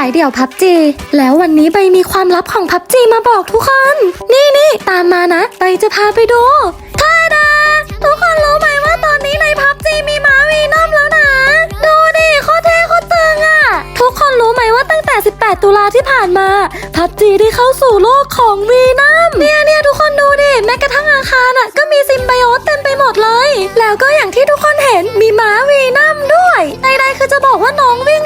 ายเดี่ยวพับจีแล้ววันนี้ใบมีความลับของพับจีมาบอกทุกคน นี่นี่ตามมานะใบจะพาไปดูท่าดา ทุกคนรู้ไหมว่าตอนนี้ในพับจีมีม้าวีนอมแล้วนะ ดูดิโคตรเท่โคตรตึงอะทุกคนรู้ไหมว่าตั้งแต่ 18 ตุลาที่ผ่านมาพับจีได้เข้าสู่โลกของวีนัมเนี่ยเนี่ยทุกคนดูดิแม้กระทั่งอาคารอะก็มีซิมไบโอตเต็มไปหมดเลย แล้วก็อย่างที่ทุกคนเห็นมีม้าวีนัมด้วยใดๆคือจะบอกว่าน้องวิ่ง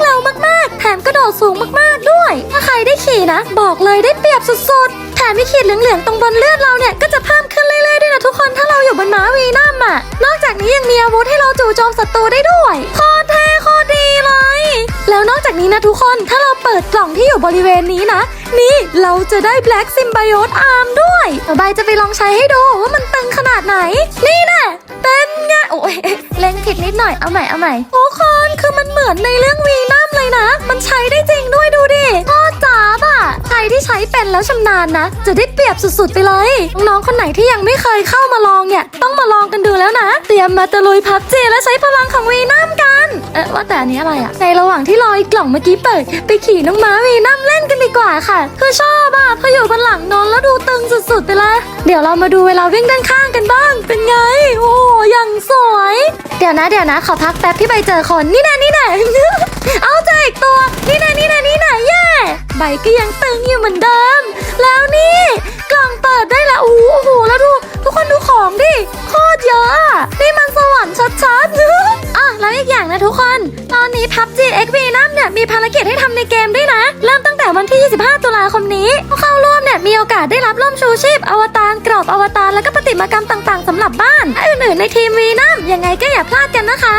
บอกเลยได้เปรียบสุดๆ แถมมีขีดเหลืองๆ ตรงบนเลือดเราเนี่ย ก็จะเพิ่มขึ้นเรื่อยๆ ด้วยนะทุกคนถ้าเราอยู่บนม้าวีนัมอะ นอกจากนี้ยังมีอาวุธให้เราจู่โจมศัตรูได้ด้วยโคตรเท่โคตรดีเลย แล้วนอกจากนี้นะทุกคนถ้าเราเปิดกล่องที่อยู่บริเวณนี้นะ นี่เราจะได้ Black Symbiote Arm ด้วยเดี๋ยวใบจะไปลองใช้ให้ดูว่ามันตึงขนาดไหน นี่นะเป็นไงโอ้ยเล่นผิดนิดหน่อยเอาใหม่เอาใหม่ทุกคนคือมันเหมือนในเรื่องวีนัมเลยนะ มันใช้ ที่ใช้เป็นแล้วชำนาญนะ จะได้เปรียบสุดๆไปเลย น้องๆคนไหนที่ยังไม่เคยเข้ามาลองเนี่ย ต้องมาลองกันดูแล้วนะ เตรียมมาตะลุยพับจีและใช้พลังของวีนัมกัน เอ๊ะว่าแต่อันนี้อะไรอะในระหว่างที่รออีกกล่องเมื่อกี้เปิด ไปขี่น้องม้าวีนัมเล่นกันดีกว่าค่ะคือชอบอะพออยู่บนหลังนอนแล้วดูตึงสุดๆไปเลยเดี๋ยวเรามาดูเวลาวิ่งด้านข้างกันบ้าง เป็นไง โอ้ยังสวย เดี๋ยวนะเดี๋ยวนะขอพักแป๊บที่ใบเจอคนนี่นะนี่นะเอาเจออีกตัว นี่นะนี่นะนี่นะเย่ ใบก็ยังตึงอยู่เหมือนเดิม แล้วนี่ กล่องเปิดได้ล้วโอ้โหแล้วดู ทุกคนดูของดิโคตรเยอะนี่มันสวรรค์ชัดๆอะแล้วอีกอย่างนะทุกคน ตอนนี้ PUBG XV น้ำเนี่ยมีภารกิจให้ทำในเกมด้วยนะ เริ่มตั้งแต่วันที่ 25 ตุลาคมนี้ผู้เข้าร่วมเนี่ยมีโอกาสได้รับร่มชูชีพ อวตารกรอบอวตารและก็ปฏิมากรรมต่างๆสำหรับบ้านและอื่นๆในทีมวีน้ำยังไงก็อย่าพลาดกันนะคะ